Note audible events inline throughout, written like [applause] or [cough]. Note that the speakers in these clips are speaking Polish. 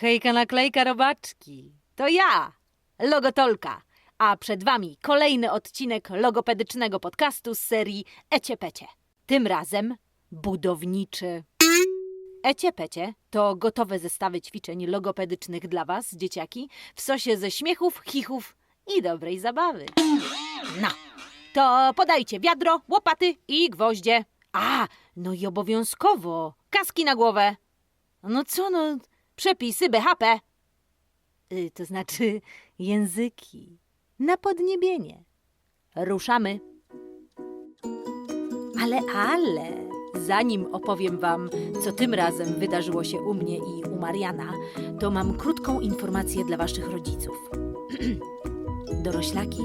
Hejka naklejka robaczki. To ja, Logotolka. A przed wami kolejny odcinek logopedycznego podcastu z serii Ecie Pecie. Tym razem budowniczy. Ecie Pecie to gotowe zestawy ćwiczeń logopedycznych dla was, dzieciaki, w sosie ze śmiechów, chichów i dobrej zabawy. No, to podajcie wiadro, łopaty i gwoździe. A, no i obowiązkowo kaski na głowę. No co no, przepisy BHP. Y, to znaczy języki. Na podniebienie. Ruszamy. Ale, ale, zanim opowiem wam, co tym razem wydarzyło się u mnie i u Mariana, to mam krótką informację dla waszych rodziców. [clears throat] Doroślaki,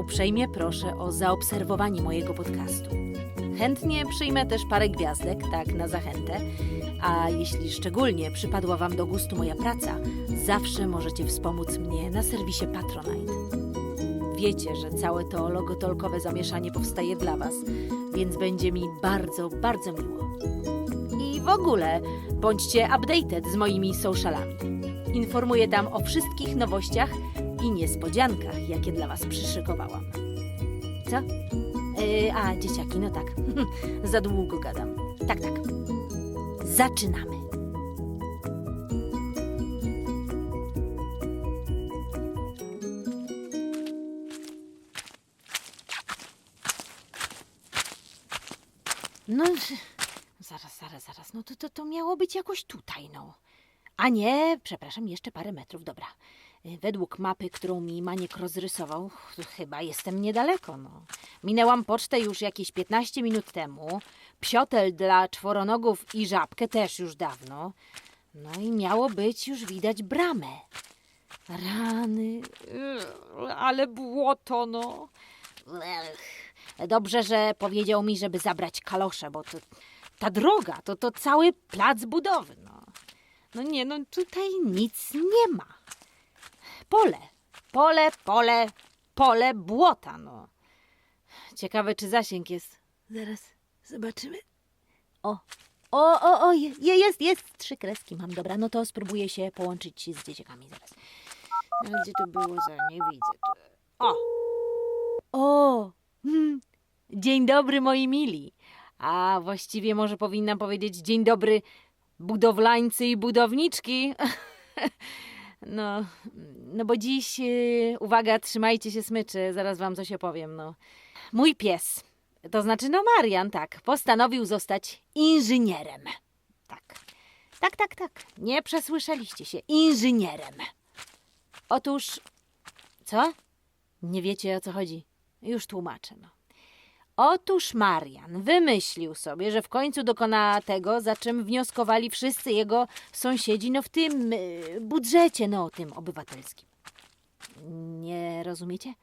uprzejmie proszę o zaobserwowanie mojego podcastu. Chętnie przyjmę też parę gwiazdek, tak na zachętę. A jeśli szczególnie przypadła Wam do gustu moja praca, zawsze możecie wspomóc mnie na serwisie Patronite. Wiecie, że całe to logotolkowe zamieszanie powstaje dla Was, więc będzie mi bardzo, bardzo miło. I w ogóle bądźcie updated z moimi socialami. Informuję tam o wszystkich nowościach i niespodziankach, jakie dla Was przyszykowałam. Co? Yy, a, dzieciaki, no tak. [laughs] Za długo gadam. Tak, tak. Zaczynamy. No, zaraz, zaraz, zaraz. No to, to, to miało być jakoś tutaj, no. A nie, przepraszam, jeszcze parę metrów, dobra. Według mapy, którą mi Maniek rozrysował, chyba jestem niedaleko, no. Minęłam pocztę już jakieś 15 minut temu, psiotel dla czworonogów i żabkę też już dawno. No i miało być już widać bramę. Rany, ale błoto, no. Dobrze, że powiedział mi, żeby zabrać kalosze, bo to, ta droga to, to cały plac budowy, no. No nie, no tutaj nic nie ma. Pole, pole, pole, pole błota, no. Ciekawe, czy zasięg jest. Zaraz zobaczymy. O, o, o, o, je, jest, jest, trzy kreski mam, dobra, no to spróbuję się połączyć z dzieciakami zaraz. No, Gdzie to było, za nie widzę. O, o, hmm. dzień dobry moi mili. A właściwie może powinnam powiedzieć dzień dobry budowlańcy i budowniczki. [laughs] No, no bo dziś, yy, uwaga, trzymajcie się smyczy, zaraz wam coś opowiem, no. Mój pies, to znaczy no Marian, tak, postanowił zostać inżynierem. Tak, tak, tak, tak, nie przesłyszeliście się, inżynierem. Otóż, co? Nie wiecie o co chodzi? Już tłumaczę, no. Otóż Marian wymyślił sobie, że w końcu dokona tego, za czym wnioskowali wszyscy jego sąsiedzi, no w tym y, budżecie, no tym obywatelskim. Nie rozumiecie?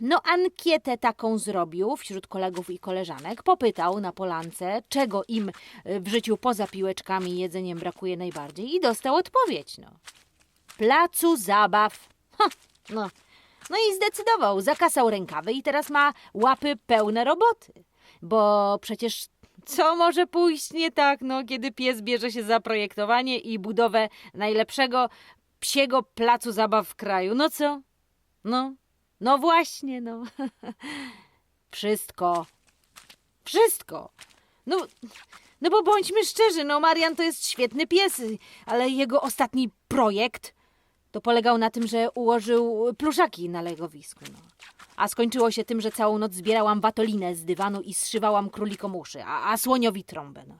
No ankietę taką zrobił wśród kolegów i koleżanek. Popytał na polance, czego im y, w życiu poza piłeczkami i jedzeniem brakuje najbardziej i dostał odpowiedź, no. Placu zabaw. Ha, no, no i zdecydował, zakasał rękawy i teraz ma łapy pełne roboty. Bo przecież co może pójść nie tak, no, kiedy pies bierze się za projektowanie i budowę najlepszego psiego placu zabaw w kraju? No co? No, no właśnie, no. [laughs] Wszystko. Wszystko. No, no bo bądźmy szczerzy, no Marian to jest świetny pies, ale jego ostatni projekt to polegał na tym, że ułożył pluszaki na legowisku. No. A skończyło się tym, że całą noc zbierałam watolinę z dywanu i zszywałam królikom uszy, a, a słoniowi trąbę. No.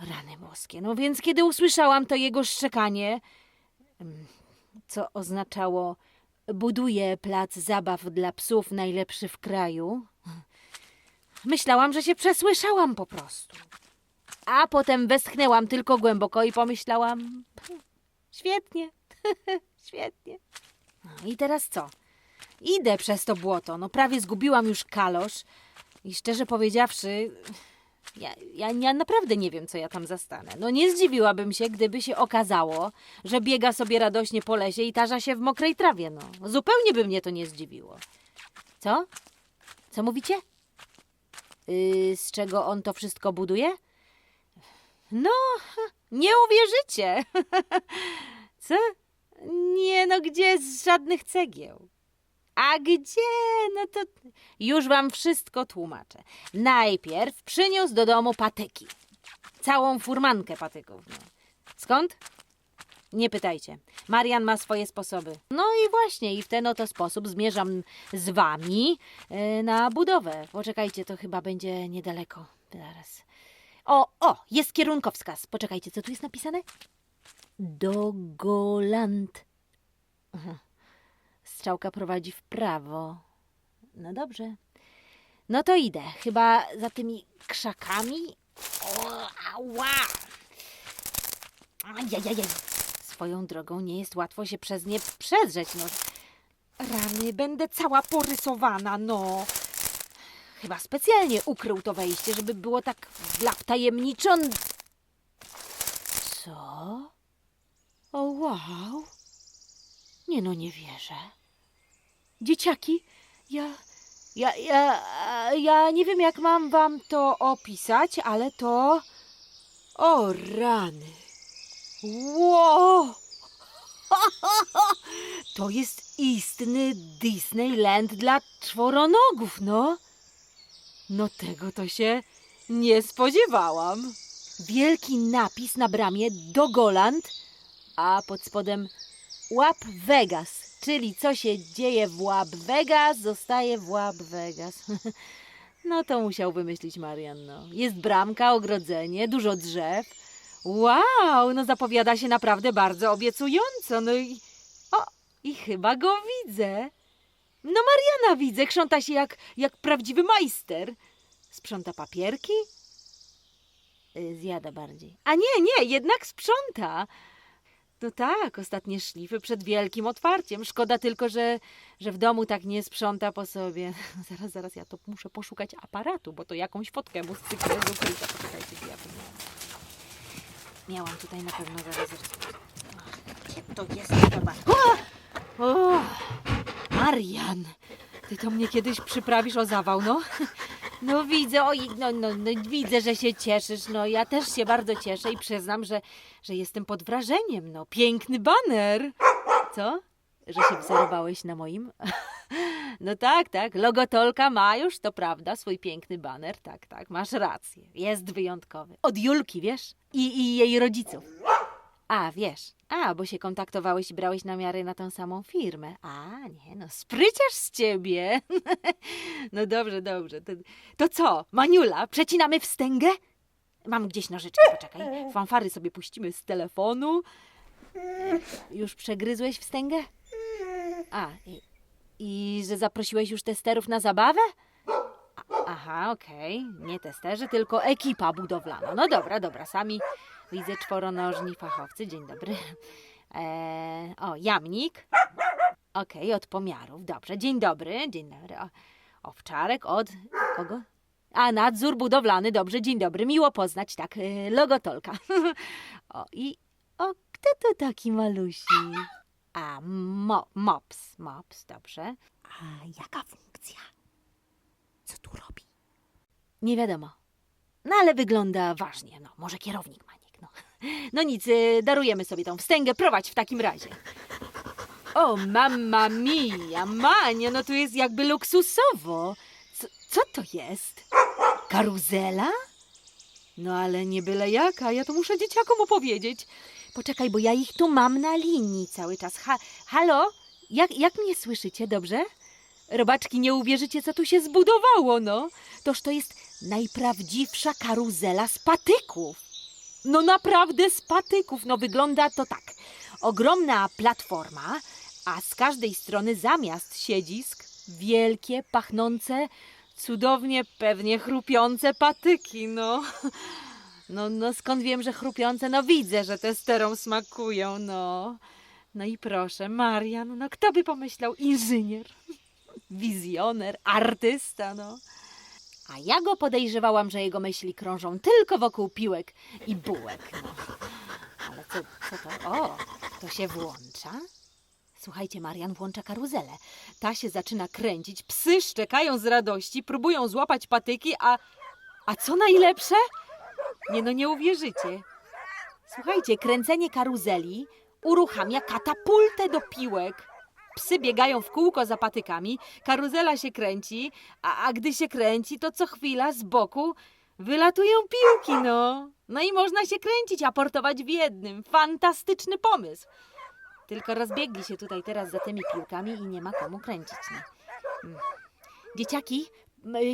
Rany boskie. No więc kiedy usłyszałam to jego szczekanie, em, co oznaczało buduje plac zabaw dla psów najlepszy w kraju, myślałam, że się przesłyszałam po prostu. A potem westchnęłam tylko głęboko i pomyślałam, świetnie. [laughs] Świetnie. No i teraz co? Idę przez to błoto. No prawie zgubiłam już kalosz. I szczerze powiedziawszy, ja, ja, ja naprawdę nie wiem, co ja tam zastanę. No nie zdziwiłabym się, gdyby się okazało, że biega sobie radośnie po lesie i tarza się w mokrej trawie. No zupełnie by mnie to nie zdziwiło. Co? Co mówicie? Yy, z czego on to wszystko buduje? No, nie uwierzycie. [laughs] Co? Nie, no gdzie z żadnych cegieł? A gdzie? No to już wam wszystko tłumaczę. Najpierw przyniósł do domu patyki. Całą furmankę patyków. Skąd? Nie pytajcie. Marian ma swoje sposoby. No i właśnie, i w ten oto sposób zmierzam z wami e, na budowę. Poczekajcie, to chyba będzie niedaleko. Zaraz. O, o, jest kierunkowskaz. Poczekajcie, co tu jest napisane? Dogoland. Aha. Strzałka prowadzi w prawo. No dobrze. No to idę. Chyba za tymi krzakami. O, ała! Ajajajaj. Swoją drogą nie jest łatwo się przez nie przedrzeć. No. Rany, będę cała porysowana, no. Chyba specjalnie ukrył to wejście, żeby było tak dla wtajemniczon... Co? O, wow. Nie no, nie wierzę. Dzieciaki, ja... Ja, ja, ja nie wiem, jak mam wam to opisać, ale to... O, rany. Wow! [laughs] To jest istny Disneyland dla czworonogów, no. No tego to się nie spodziewałam. Wielki napis na bramie Dogoland, a pod spodem Łap Vegas, czyli co się dzieje w Łap Vegas, zostaje w Łap Vegas. [laughs] No to musiał wymyślić Marian, no. Jest bramka, ogrodzenie, dużo drzew. Wow, no zapowiada się naprawdę bardzo obiecująco. No i. O, i chyba go widzę. No Mariana widzę, krząta się jak, jak prawdziwy majster. Sprząta papierki? Y, Zjada bardziej. A nie, nie, jednak sprząta. No tak, ostatnie szlify przed wielkim otwarciem. Szkoda tylko, że, że w domu tak nie sprząta po sobie. [laughs] Zaraz, zaraz, ja to muszę poszukać aparatu, bo to jakąś fotkę mu z. Poczekajcie, gdzie ja miałam. Tutaj na pewno zaraz. Ach, Gdzie to jest? Dobra. O! O! Marian, ty to mnie kiedyś przyprawisz o zawał, no? No widzę, oj, no, no, no widzę, że się cieszysz, no ja też się bardzo cieszę i przyznam, że, że jestem pod wrażeniem, no. Piękny baner. Co? Że się wzorowałeś na moim? [laughs] No tak, tak, Logotolka ma już, to prawda, swój piękny baner, tak, tak, masz rację, jest wyjątkowy. Od Julki, wiesz? I, i jej rodziców. A, wiesz, a, bo się kontaktowałeś i brałeś namiary na tą samą firmę. A, nie, no, spryciarz z ciebie. [laughs] No dobrze, dobrze. To, to co, Maniula, przecinamy wstęgę? Mam gdzieś nożyczki, poczekaj. Fanfary sobie puścimy z telefonu. Już przegryzłeś wstęgę? A, i, i że zaprosiłeś już testerów na zabawę? A, aha, okej. Nie testerzy, tylko ekipa budowlana. No dobra, dobra, sami widzę czworonożni fachowcy. Dzień dobry. Eee, o, jamnik. Okej, od pomiarów. Dobrze, dzień dobry. Dzień dobry. O, owczarek od kogo? A, nadzór budowlany. Dobrze, dzień dobry. Miło poznać, tak. e, Logotolka. [laughs] o, i o, kto to taki malusi? A, mo, mops, mops, dobrze. A jaka funkcja? Co tu robi? Nie wiadomo. No ale wygląda ważnie, no. Może kierownik Maniek, no. Nic, y, darujemy sobie tą wstęgę, prowadź w takim razie. O, mamma mia, Mania, no tu jest jakby luksusowo. Co, co to jest? Karuzela? No ale nie byle jaka, ja to muszę dzieciakom opowiedzieć. Poczekaj, bo ja ich tu mam na linii cały czas. Ha, halo? Jak, jak mnie słyszycie, dobrze? Robaczki, nie uwierzycie, co tu się zbudowało, no. Toż to jest najprawdziwsza karuzela z patyków. No naprawdę z patyków. No wygląda to tak. Ogromna platforma, a z każdej strony zamiast siedzisk wielkie, pachnące, cudownie, pewnie chrupiące patyki, no. No, no skąd wiem, że chrupiące? No widzę, że te sterom smakują, no. No i proszę, Marian, no kto by pomyślał, inżynier, wizjoner, artysta, no. A ja go podejrzewałam, że jego myśli krążą tylko wokół piłek i bułek. Ale co, co to? O, to się włącza? Słuchajcie, Marian włącza karuzelę. Ta się zaczyna kręcić, psy szczekają z radości, próbują złapać patyki, a... A co najlepsze? Nie no, nie uwierzycie. Słuchajcie, kręcenie karuzeli uruchamia katapultę do piłek. Psy biegają w kółko za patykami, karuzela się kręci, a, a gdy się kręci, to co chwila z boku wylatują piłki, no. No i można się kręcić, aportować w jednym. Fantastyczny pomysł. Tylko rozbiegli się tutaj teraz za tymi piłkami i nie ma komu kręcić. No. Mm. Dzieciaki,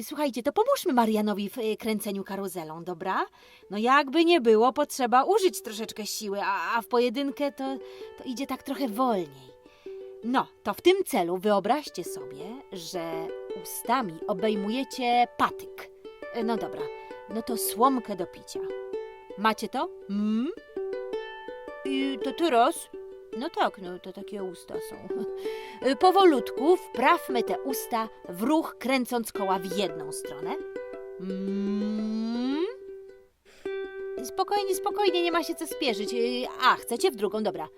y, słuchajcie, to pomóżmy Marianowi w y, kręceniu karuzelą, dobra? No jakby nie było, potrzeba użyć troszeczkę siły, a, a w pojedynkę to, to idzie tak trochę wolniej. No, to w tym celu wyobraźcie sobie, że ustami obejmujecie patyk. Y, No dobra, no to słomkę do picia. Macie to? Mm? I to teraz? No tak, no to takie usta są. Y, Powolutku wprawmy te usta w ruch, kręcąc koła w jedną stronę. Mm. Spokojnie, spokojnie, nie ma się co spieszyć. Y, A, chcecie w drugą, dobra.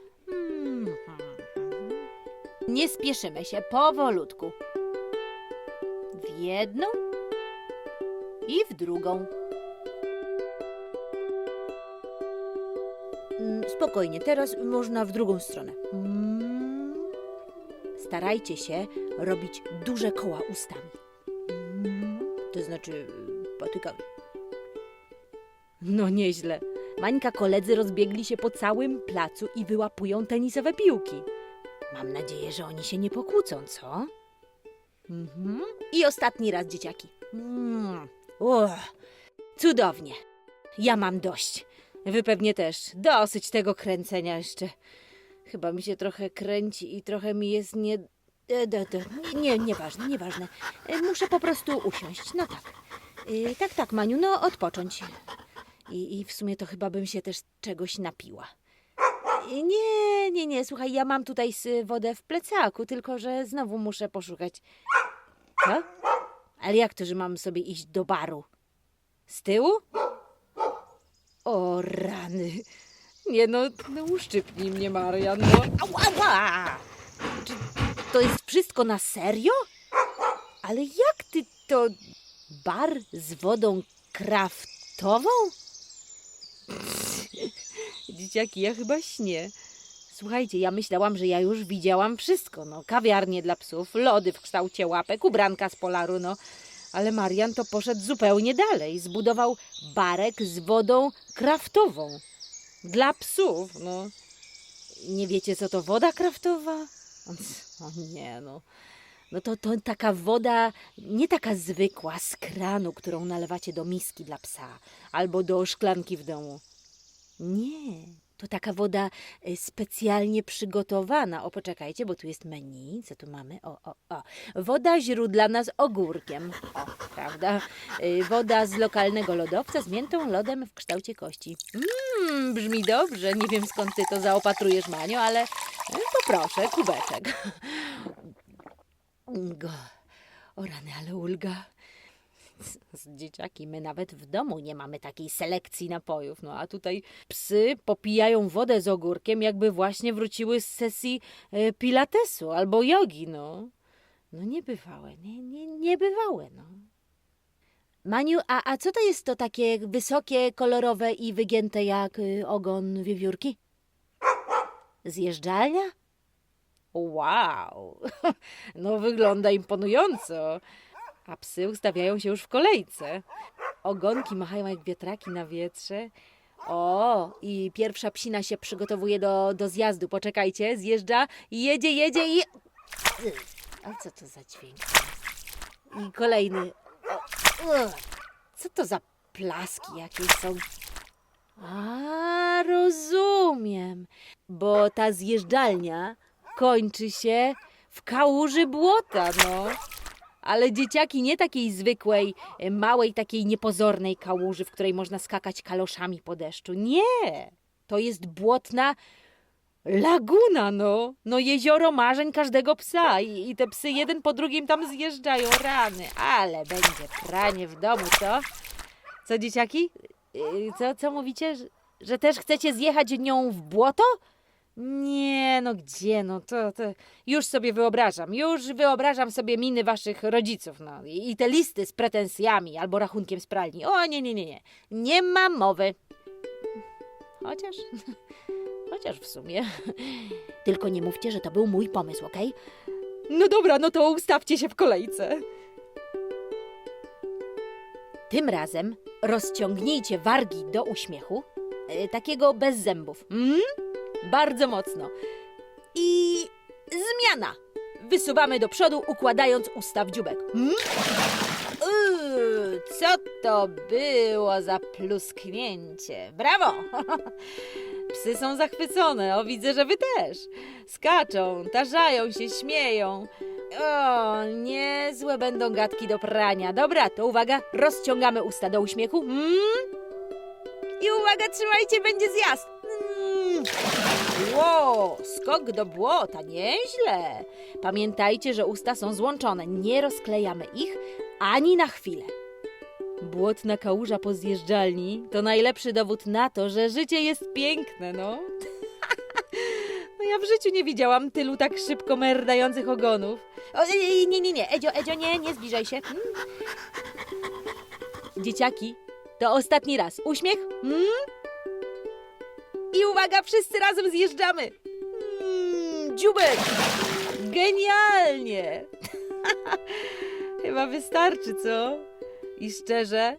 Nie spieszymy się, powolutku. W jedną i w drugą. Mm, Spokojnie, teraz można w drugą stronę. Mm. Starajcie się robić duże koła ustami. Mm. To znaczy y, patykami. No nieźle. Mańka koledzy rozbiegli się po całym placu i wyłapują tenisowe piłki. Mam nadzieję, że oni się nie pokłócą, co? Mhm. I ostatni raz, dzieciaki. Mm. Uch, cudownie. Ja mam dość. Wy pewnie też. Dosyć tego kręcenia jeszcze. Chyba mi się trochę kręci i trochę mi jest nie... e, do- do- Nie, nieważne, nieważne. E, Muszę po prostu usiąść. No tak. E, Tak, tak, Maniu, no odpocząć. I, I w sumie to chyba bym się też czegoś napiła. Nie, nie, nie, słuchaj, ja mam tutaj wodę w plecaku, tylko że znowu muszę poszukać. Co? Ale jak to, że mam sobie iść do baru? Z tyłu? O rany. Nie no, no uszczypnij mnie, Marian, no. Ała, ała. Czy to jest wszystko na serio? Ale jak ty to... Bar z wodą kraftową? Dzieciaki, ja chyba śnię. Słuchajcie, ja myślałam, że ja już widziałam wszystko. No, kawiarnie dla psów, lody w kształcie łapek, ubranka z polaru, no. Ale Marian to poszedł zupełnie dalej. Zbudował barek z wodą kraftową. Dla psów, no. Nie wiecie, co to woda kraftowa? O nie, no. No to, to taka woda, nie taka zwykła z kranu, którą nalewacie do miski dla psa albo do szklanki w domu. Nie, to taka woda y, specjalnie przygotowana. O, poczekajcie, bo tu jest menu. Co tu mamy? O, o, o. Woda źródlana z ogórkiem. O, prawda? Y, Woda z lokalnego lodowca z miętą lodem w kształcie kości. Mmm, brzmi dobrze. Nie wiem skąd ty to zaopatrujesz, Manio, ale y, poproszę, kubeczek. Go. O rany, ale ulga. Z, dzieciaki, my nawet w domu nie mamy takiej selekcji napojów. No a tutaj psy popijają wodę z ogórkiem, jakby właśnie wróciły z sesji e, pilatesu albo jogi, no. No niebywałe, nie, nie, niebywałe, no. Maniu, a, a co to jest to takie wysokie, kolorowe i wygięte jak y, ogon wiewiórki? Zjeżdżalnia? Wow, [laughs] no wygląda imponująco. A psy ustawiają się już w kolejce. Ogonki machają jak wiatraki na wietrze. O, i pierwsza psina się przygotowuje do, do zjazdu. Poczekajcie, zjeżdża, jedzie, jedzie i... A co to za dźwięk? I kolejny. Co to za plaski jakieś są? A, rozumiem. Bo ta zjeżdżalnia kończy się w kałuży błota, no. Ale dzieciaki nie takiej zwykłej, e, małej, takiej niepozornej kałuży, w której można skakać kaloszami po deszczu. Nie! To jest błotna laguna, no. No jezioro marzeń każdego psa. I, I te psy jeden po drugim tam zjeżdżają. Rany, ale będzie pranie w domu, co? Co, dzieciaki? Yy, Co, co mówicie? Że też chcecie zjechać nią w błoto? Nie, no gdzie, no to, to już sobie wyobrażam, już wyobrażam sobie miny waszych rodziców, no i, i te listy z pretensjami albo rachunkiem z pralni. O, nie, nie, nie, nie, nie ma mowy. Chociaż, [laughs] chociaż w sumie. [laughs] Tylko nie mówcie, że to był mój pomysł, okej? No dobra, no to ustawcie się w kolejce. Tym razem rozciągnijcie wargi do uśmiechu, e, takiego bez zębów. Mm? Bardzo mocno. I zmiana. Wysuwamy do przodu, układając usta w dziubek. Mm? Co to było za plusknięcie? Brawo! [laughs] Psy są zachwycone, o widzę, że wy też. Skaczą, tarzają się, śmieją. O, niezłe będą gadki do prania. Dobra, to uwaga, rozciągamy usta do uśmiechu. Mm? I uwaga, trzymajcie, będzie zjazd. Mm. Ło, skok do błota, nieźle. Pamiętajcie, że usta są złączone, nie rozklejamy ich ani na chwilę. Błotna kałuża po zjeżdżalni to najlepszy dowód na to, że życie jest piękne, no. [laughs] No ja w życiu nie widziałam tylu tak szybko merdających ogonów. O, nie, nie, nie, nie, Edzio, Edzio, nie, nie zbliżaj się. Mm. Dzieciaki, to ostatni raz. Uśmiech. Mm. I uwaga, wszyscy razem zjeżdżamy. Mm, dziubek. Genialnie. [laughs] Chyba wystarczy, co? I szczerze,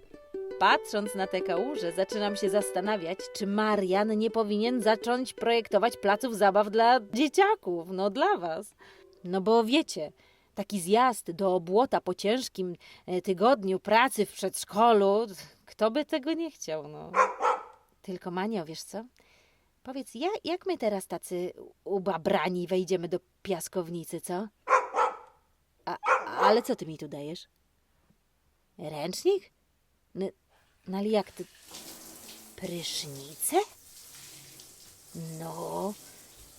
patrząc na tę kałużę, zaczynam się zastanawiać, czy Marian nie powinien zacząć projektować placów zabaw dla dzieciaków, no dla was. No bo wiecie, taki zjazd do błota po ciężkim e, tygodniu pracy w przedszkolu, kto by tego nie chciał, no. Tylko Manio, wiesz co? Powiedz, ja, jak my teraz tacy ubabrani wejdziemy do piaskownicy, co? A, ale co ty mi tu dajesz? Ręcznik? No, no ale jak ty... Prysznice? No,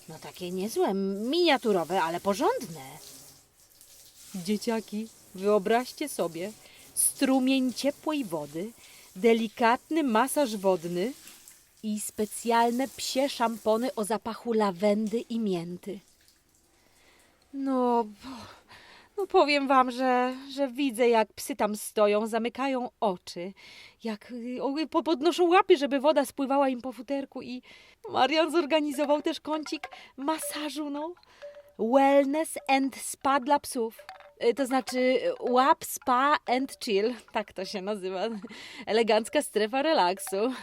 no takie niezłe, miniaturowe, ale porządne. Dzieciaki, wyobraźcie sobie strumień ciepłej wody, delikatny masaż wodny i specjalne psie szampony o zapachu lawendy i mięty. No, no powiem wam, że, że widzę, jak psy tam stoją, zamykają oczy, jak podnoszą łapy, żeby woda spływała im po futerku i Marian zorganizował też kącik masażu, no. Wellness and spa dla psów. Y, To znaczy łap, spa and chill, tak to się nazywa. Elegancka strefa relaksu.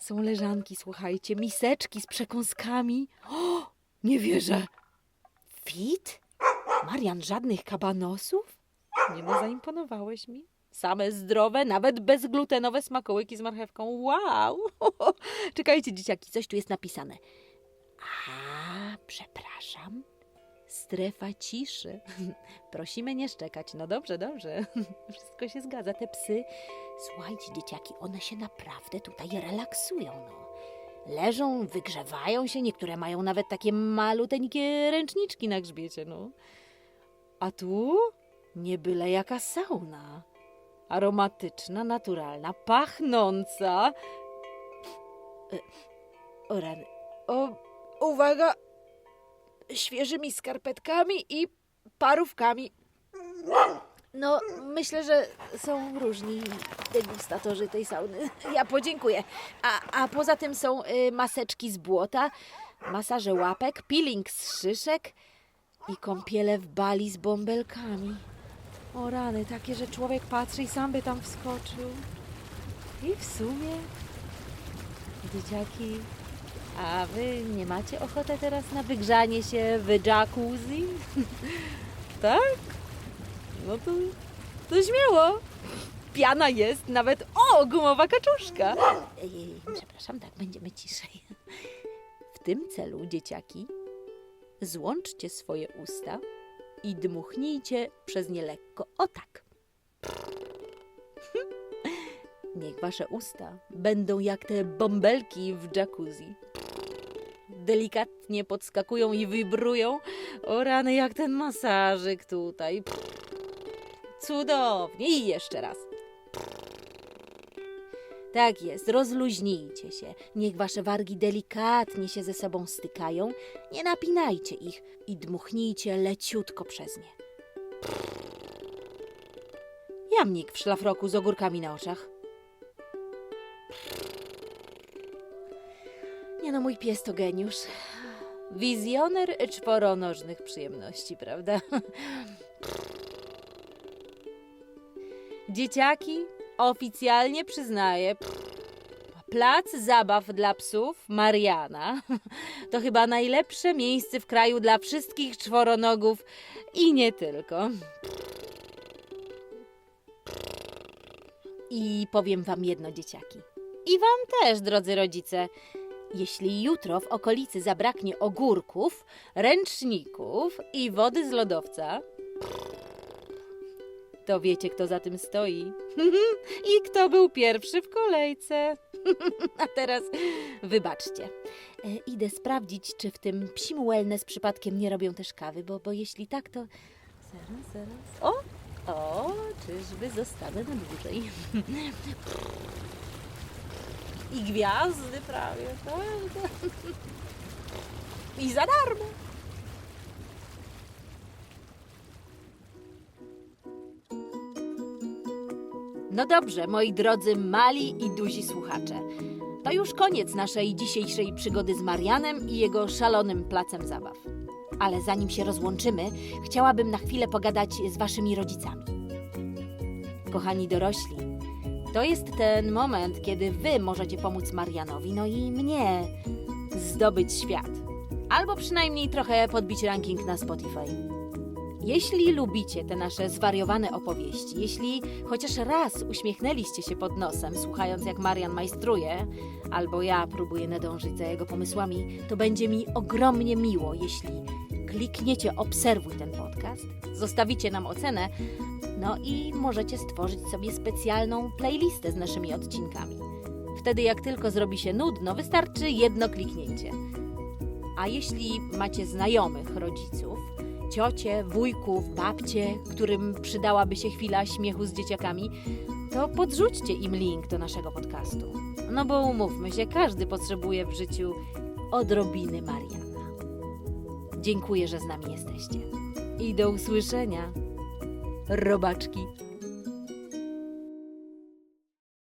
Są leżanki, słuchajcie, miseczki z przekąskami. O, nie wierzę. Fit? Marian, żadnych kabanosów? Nie no, zaimponowałeś mi. Same zdrowe, nawet bezglutenowe smakołyki z marchewką. Wow! [laughs] Czekajcie, dzieciaki, coś tu jest napisane. A, przepraszam. Strefa ciszy. [laughs] Prosimy nie szczekać. No dobrze, dobrze. [laughs] Wszystko się zgadza. Te psy, słuchajcie, dzieciaki, one się naprawdę tutaj relaksują. No. Leżą, wygrzewają się, niektóre mają nawet takie maluteńkie ręczniczki na grzbiecie, no. A tu nie byle jaka sauna. Aromatyczna, naturalna, pachnąca. E, O. O, uwaga! Świeżymi skarpetkami i parówkami. No, myślę, że są różni degustatorzy tej sauny. Ja podziękuję. A, a poza tym są y, maseczki z błota, masaże łapek, peeling z szyszek i kąpiele w bali z bąbelkami. O rany, takie, że człowiek patrzy i sam by tam wskoczył. I w sumie, dzieciaki, a wy nie macie ochoty teraz na wygrzanie się w jacuzzi? [laughs] tak? No to, to śmiało. Piana jest, nawet o, gumowa kaczuszka. Ej, przepraszam, tak, będziemy ciszej. W tym celu, dzieciaki, złączcie swoje usta i dmuchnijcie przez nie lekko. O tak. [laughs] Niech wasze usta będą jak te bąbelki w jacuzzi. Delikatnie podskakują i wibrują. O rany, jak ten masażyk tutaj. Cudownie. I jeszcze raz. Tak jest, rozluźnijcie się. Niech wasze wargi delikatnie się ze sobą stykają. Nie napinajcie ich i dmuchnijcie leciutko przez nie. Jamnik w szlafroku z ogórkami na oczach. Mój pies to geniusz. Wizjoner czworonożnych przyjemności, prawda? Dzieciaki, oficjalnie przyznaję, plac zabaw dla psów Mariana to chyba najlepsze miejsce w kraju dla wszystkich czworonogów i nie tylko. I powiem wam jedno, dzieciaki. I wam też, drodzy rodzice. Jeśli jutro w okolicy zabraknie ogórków, ręczników i wody z lodowca, to wiecie, kto za tym stoi. [laughs] I kto był pierwszy w kolejce. [laughs] A teraz wybaczcie. E, idę sprawdzić, czy w tym psim wellness przypadkiem nie robią też kawy, bo, bo jeśli tak, to... Zaraz, zaraz. O! O, czyżby zostanę na dłużej. [laughs] I gwiazdy prawie, prawda? [laughs] I za darmo. No dobrze, moi drodzy mali i duzi słuchacze. To już koniec naszej dzisiejszej przygody z Marianem i jego szalonym placem zabaw. Ale zanim się rozłączymy, chciałabym na chwilę pogadać z waszymi rodzicami. Kochani dorośli, to jest ten moment, kiedy wy możecie pomóc Marianowi, no i mnie zdobyć świat. Albo przynajmniej trochę podbić ranking na Spotify. Jeśli lubicie te nasze zwariowane opowieści, jeśli chociaż raz uśmiechnęliście się pod nosem, słuchając jak Marian majstruje, albo ja próbuję nadążyć za jego pomysłami, to będzie mi ogromnie miło, jeśli klikniecie obserwuj ten podcast, zostawicie nam ocenę, no i możecie stworzyć sobie specjalną playlistę z naszymi odcinkami. Wtedy jak tylko zrobi się nudno, wystarczy jedno kliknięcie. A jeśli macie znajomych rodziców, ciocie, wujków, babcie, którym przydałaby się chwila śmiechu z dzieciakami, to podrzućcie im link do naszego podcastu. No bo umówmy się, każdy potrzebuje w życiu odrobiny Mariana. Dziękuję, że z nami jesteście. I do usłyszenia, robaczki.